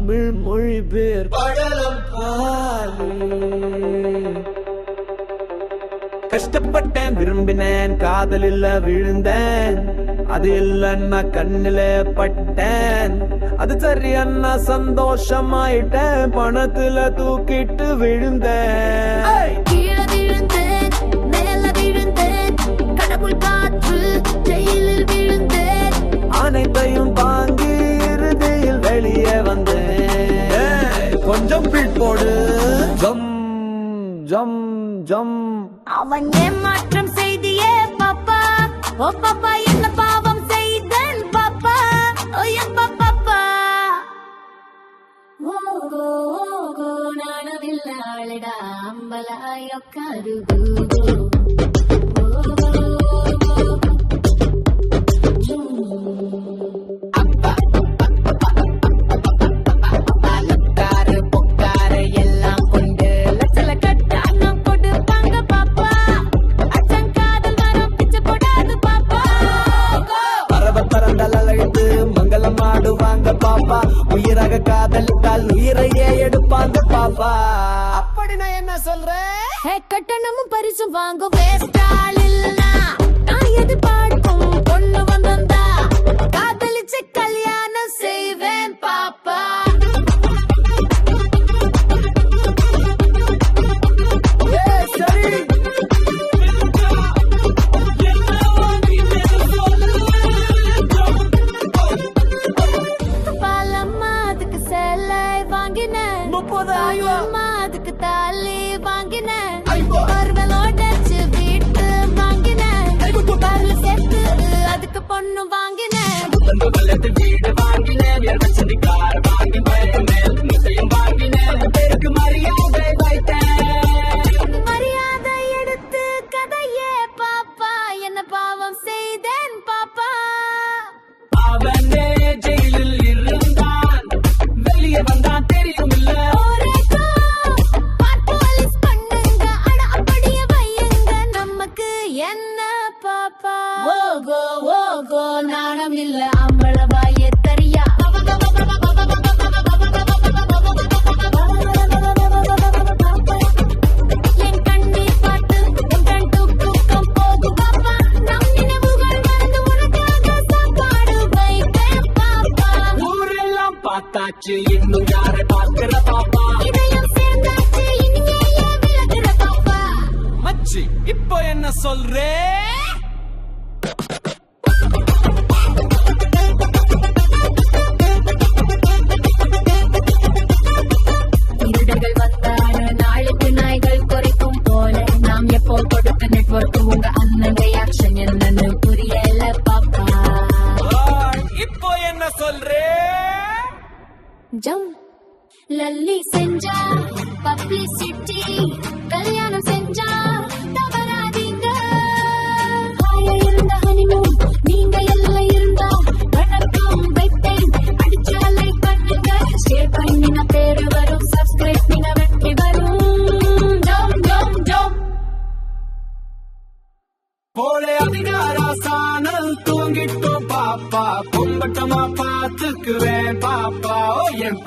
தமிழ் மொழி பேர். படலம் கஷ்டப்பட்டேன் விரும்பினேன் காதலில் விழுந்தேன். அது இல்லைன்னா கண்ணில பட்டேன். அது சரி அண்ணா சந்தோஷமாயிட்டேன் பணத்துல தூக்கிட்டு விழுந்தேன். ஜம் ஜம். அவன் ஏமாற்றம் செய்தியே பாப்பா. ஓ பாப்பா என்ன பாவம் செய்தன் பாப்பா? ஓ எப்பா பாப்பா ஓகோ ஓகோ நானவில்லாளடா அம்பலாயொக்காரு பார்த்து மங்களம் ஆடுவாங்க பாப்பா. உயிராக காதலித்தால் உயிரையே எடுப்பாங்க பாப்பா. அப்படி நான் என்ன சொல்றேன்? கட்டணமும் பரிசும் வாங்க வேஸ்டால் நான் எதிர்பார்க்கும் பொண்ணு வந்தா பொண்ணு வாங்கினேன். வீடு வாங்கினேன். பார்த்தாச்சு இன்னும் யாரை பார்க்கிற சேர்ந்தாச்சு இனிமே ஏன் விலகுற பாப்பா. மச்சி இப்போ என்ன சொல்றே? ஜம். லல்லி செஞ்சா பப்ளிசிட்டி கல்யாணம் செஞ்சா தவறாதீங்க. ஹாயா இருந்த ஹனிமூன் நீங்க எல்லாம் இருந்தா வணக்கம் வைப்பேன் அடிச்சா லைக் பண்ணுங்க ஷேர் பண்ணின பேரு வரும் சப்ஸ்கிரைப் பண்ணின வெற்றி வரும். ஜம் ஜம் ஜம். போலே அதிகாரா தூங்கிட்டோம் பாப்பா. பட்டமா பாத்துக்குவேன் பாப்பா. ஓ என்